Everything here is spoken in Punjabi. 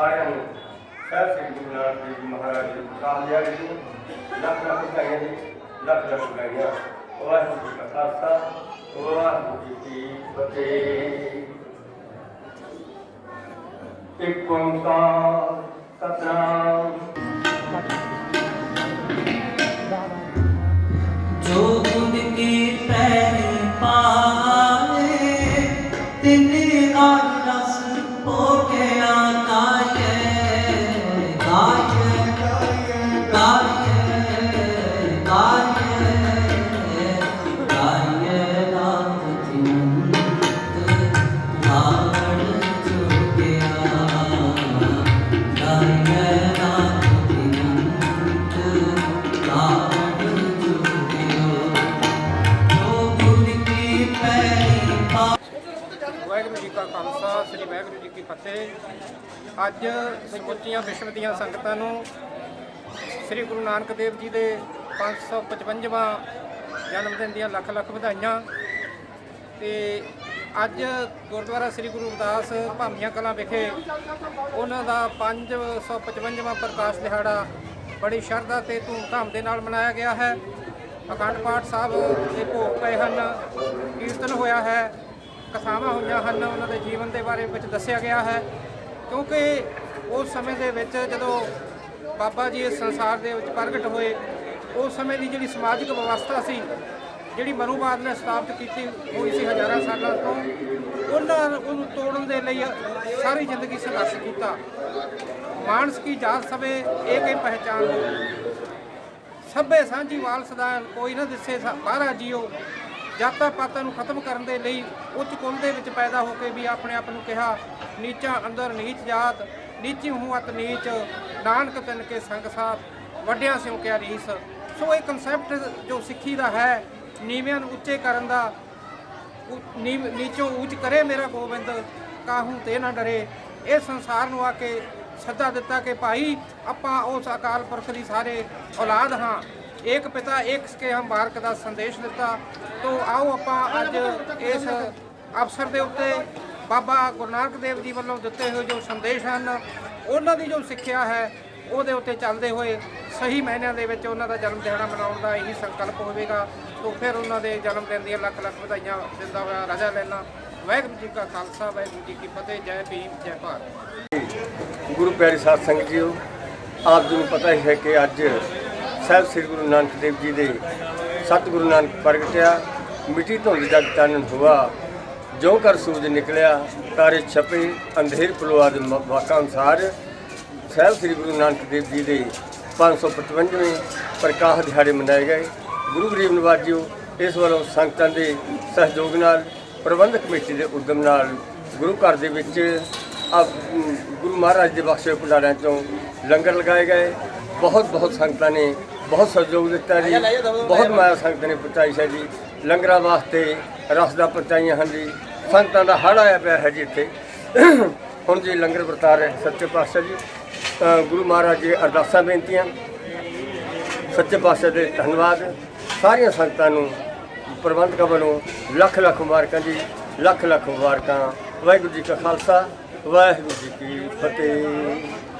ਸਾਰਿਆਂ ਨੂੰ ਸਹਿਬ ਸਿੰਘ ਗੁਰੂ ਨਾਨਕ ਦੇਵ ਜੀ ਮਹਾਰਾਜ ਜੀ ਸਾਹਿਬ ਜੀ ਆਗੇ ਜੀ। ਲੱਖ ਲੱਖ ਵਧਾਈਆਂ ਜੀ, ਲੱਖ ਲੱਖ ਵਧਾਈਆਂ। ਵਾਹਿਗੁਰੂ ਜੀ ਕਾ ਖਾਲਸਾ, ਵਾਹਿਗੁਰੂ ਜੀ ਕੀ ਫਤਿਹ। ਇੱਕ ਓੰਕਾਰ ਸਤਨਾਮ। ਜੋ ਗੁਣ ਕੀ ਜੀ ਕਾ ਖਾਲਸਾ, ਸ੍ਰੀ ਵਾਹਿਗੁਰੂ ਜੀ ਕੀ ਫਤਿਹ। ਅੱਜ ਸਮੁੱਚੀਆਂ ਵਿਸ਼ਵ ਦੀਆਂ ਸੰਗਤਾਂ ਨੂੰ ਸ੍ਰੀ ਗੁਰੂ ਨਾਨਕ ਦੇਵ ਜੀ ਦੇ 555ਵਾਂ ਜਨਮ ਦਿਨ ਦੀਆਂ ਲੱਖ ਲੱਖ ਵਧਾਈਆਂ। ਤੇ ਅੱਜ ਗੁਰਦੁਆਰਾ ਸ੍ਰੀ ਗੁਰੂ ਰਵਿਦਾਸ ਭਾਮੀਆਂ ਕਲਾਂ ਵਿਖੇ ਉਹਨਾਂ ਦਾ 555ਵਾਂ ਪ੍ਰਕਾਸ਼ ਦਿਹਾੜਾ ਬੜੀ ਸ਼ਰਧਾ ਤੇ ਧੂਮਧਾਮ ਦੇ ਨਾਲ ਮਨਾਇਆ ਗਿਆ ਹੈ। ਅਖੰਡ ਪਾਠ ਸਾਹਿਬ ਦੇ ਭੋਗ ਪਏ ਹਨ, ਕੀਰਤਨ ਹੋਇਆ ਹੈ। ਕਥਾਵਾਂ ਹੋਈਆਂ ਹਨ, ਉਹਨਾਂ ਦੇ ਜੀਵਨ ਦੇ ਬਾਰੇ ਵਿੱਚ ਦੱਸਿਆ ਗਿਆ ਹੈ। ਕਿਉਂਕਿ ਉਸ ਸਮੇਂ ਦੇ ਵਿੱਚ ਜਦੋਂ ਬਾਬਾ ਜੀ ਇਸ ਸੰਸਾਰ ਦੇ ਵਿੱਚ ਪ੍ਰਗਟ ਹੋਏ, ਉਸ ਸਮੇਂ ਦੀ ਜਿਹੜੀ ਸਮਾਜਿਕ ਵਿਵਸਥਾ ਸੀ, ਜਿਹੜੀ ਮਨੂਵਾਦ ਨੇ ਸਥਾਪਿਤ ਕੀਤੀ ਹੋਈ ਸੀ ਹਜ਼ਾਰਾਂ ਸਾਲਾਂ ਤੋਂ, ਉਹਨਾਂ ਨੂੰ ਤੋੜਨ ਦੇ ਲਈ ਸਾਰੀ ਜ਼ਿੰਦਗੀ ਸੰਘਰਸ਼ ਕੀਤਾ। ਮਾਨਸ ਕੀ ਜਾਤ ਸਵੇ ਇਹ ਹੀ ਪਹਿਚਾਨ ਸਭੇ ਸਾਂਝੀ ਵਾਲ ਸਦਾ ਕੋਈ ਨਾ ਦਿਸੇ ਬਾਹਰਾ ਜੀਓ। ਜਾਤਾਂ ਪਾਤਾਂ ਨੂੰ ਖਤਮ ਕਰਨ ਦੇ ਲਈ ਉੱਚ ਕੁਲ ਦੇ ਵਿੱਚ ਪੈਦਾ ਹੋ ਕੇ ਵੀ ਆਪਣੇ ਆਪ ਨੂੰ ਕਿਹਾ, ਨੀਚਾ ਅੰਦਰ ਨੀਚ ਜਾਤ, ਨੀਚੀ ਹੂੰ ਅਤ ਨੀਚ ਨਾਨਕ ਤਨ ਕੇ ਸੰਗ ਸਾਥ, ਵੱਡਿਆਂ ਸਿਉ ਕਿਆ ਰੀਸ। ਸੋ ਇਹ ਕਨਸੈਪਟ ਜੋ ਸਿੱਖੀ ਦਾ ਹੈ, ਨੀਵਿਆਂ ਨੂੰ ਉੱਚੇ ਕਰਨ ਦਾ, ਉ- ਨੀਵ, ਨੀਚੋਂ ਉੱਚ ਕਰੇ ਮੇਰਾ ਗੋਬਿੰਦ, ਕਾਹੂ ਤੇ ਨਾ ਡਰੇ। ਇਹ ਸੰਸਾਰ ਨੂੰ ਆ ਕੇ ਸੱਦਾ ਦਿੱਤਾ ਕਿ ਭਾਈ, ਆਪਾਂ ਉਸ ਅਕਾਲ ਪੁਰਖ ਦੀ ਸਾਰੇ ਔਲਾਦ ਹਾਂ। ਇੱਕ ਪਿਤਾ, ਇੱਕ ਕੇ ਹਮ ਬਾਰਕ ਦਾ ਸੰਦੇਸ਼ ਦਿੱਤਾ। ਤੋਂ ਆਓ ਆਪਾਂ ਅੱਜ ਇਸ ਅਵਸਰ ਦੇ ਉੱਤੇ ਬਾਬਾ ਗੁਰੂ ਨਾਨਕ ਦੇਵ ਜੀ ਵੱਲੋਂ ਦਿੱਤੇ ਹੋਏ ਜੋ ਸੰਦੇਸ਼ ਹਨ, ਉਹਨਾਂ ਦੀ ਜੋ ਸਿੱਖਿਆ ਹੈ, ਉਹਦੇ ਉੱਤੇ ਚੱਲਦੇ ਹੋਏ ਸਹੀ ਮਾਇਨਿਆਂ ਦੇ ਵਿੱਚ ਉਹਨਾਂ ਦਾ ਜਨਮ ਦਿਹਾੜਾ ਮਨਾਉਣ ਦਾ ਇਹੀ ਸੰਕਲਪ ਹੋਵੇਗਾ। ਤੋਂ ਫਿਰ ਉਹਨਾਂ ਦੇ ਜਨਮ ਦਿਨ ਦੀਆਂ ਲੱਖ ਲੱਖ ਵਧਾਈਆਂ ਦਿੰਦਾ ਹੋਇਆ ਰਾਜਾ ਲੈਣਾ ਵਾਹਿਗੁਰੂ ਜੀ ਕਾ ਖਾਲਸਾ, ਵਾਹਿਗੁਰੂ ਜੀ ਕੀ ਫਤਿਹ, ਜੈ ਭੀਮ, ਜੈ ਭਾਰਤ। ਗੁਰੂ ਪਿਆਰੇ ਸਾਧ ਸੰਗਤ ਜੀਓ, ਆਪ ਜੀ ਨੂੰ ਪਤਾ ਹੀ ਹੈ ਕਿ ਅੱਜ ਸਾਹਿਬ ਸ੍ਰੀ ਗੁਰੂ ਨਾਨਕ ਦੇਵ ਜੀ ਦੇ ਸਤਿਗੁਰੂ ਨਾਨਕ ਪ੍ਰਗਟਿਆ ਮਿੱਟੀ ਧੁੰਦ ਜਗ ਚਾਨਣ ਹੁਆ ਜੋ ਕਰ ਸੂਰਜ ਨਿਕਲਿਆ, ਤਾਰੇ ਛਪੇ, ਅੰਧੇਰ ਪਲਵਾਦ ਵਾਕਾਂ ਅਨੁਸਾਰ ਸਾਹਿਬ ਸ੍ਰੀ ਗੁਰੂ ਨਾਨਕ ਦੇਵ ਜੀ ਦੇ 555ਵੇਂ ਪ੍ਰਕਾਸ਼ ਦਿਹਾੜੇ ਮਨਾਏ ਗਏ। ਗੁਰੂ ਗਰੀਬ ਨਿਵਾਜ ਇਸ ਵੱਲੋਂ ਸੰਗਤਾਂ ਦੇ ਸਹਿਯੋਗ ਨਾਲ, ਪ੍ਰਬੰਧਕ ਕਮੇਟੀ ਦੇ ਉਦਮ ਨਾਲ, ਗੁਰੂ ਘਰ ਦੇ ਵਿੱਚ ਗੁਰੂ ਮਹਾਰਾਜ ਦੇ ਬਖਸ਼ੇ ਭੰਡਾਰਿਆਂ ਤੋਂ ਲੰਗਰ ਲਗਾਏ ਗਏ। ਬਹੁਤ ਬਹੁਤ ਸੰਗਤਾਂ ਨੇ, ਬਹੁਤ ਸਹਿਯੋਗ ਦਿੱਤਾ ਜੀ, ਬਹੁਤ ਮਾਇਆ ਸੰਗਤ ਨੇ ਪਹੁੰਚਾਈ ਹੈ ਜੀ। ਲੰਗਰਾਂ ਵਾਸਤੇ ਰਸ ਦਾ ਪਹੁੰਚਾਈਆਂ ਹਨ ਜੀ। ਸੰਗਤਾਂ ਦਾ ਹੜ ਆਇਆ ਪਿਆ ਹੈ ਜੀ ਇੱਥੇ। ਹੁਣ ਜੀ ਲੰਗਰ ਵਰਤਾ ਰਹੇ ਸੱਚੇ ਪਾਤਸ਼ਾਹ ਜੀ। ਗੁਰੂ ਮਹਾਰਾਜ ਜੀ ਅਰਦਾਸਾਂ ਬੇਨਤੀਆਂ। ਸੱਚੇ ਪਾਤਸ਼ਾਹ ਦੇ ਧੰਨਵਾਦ। ਸਾਰੀਆਂ ਸੰਗਤਾਂ ਨੂੰ ਪ੍ਰਬੰਧਕਾਂ ਵੱਲੋਂ ਲੱਖ ਲੱਖ ਮੁਬਾਰਕਾਂ ਜੀ। ਲੱਖ ਲੱਖ ਮੁਬਾਰਕਾਂ। ਵਾਹਿਗੁਰੂ ਜੀ ਕਾ ਖਾਲਸਾ, ਵਾਹਿਗੁਰੂ ਜੀ ਕੀ ਫਤਿਹ।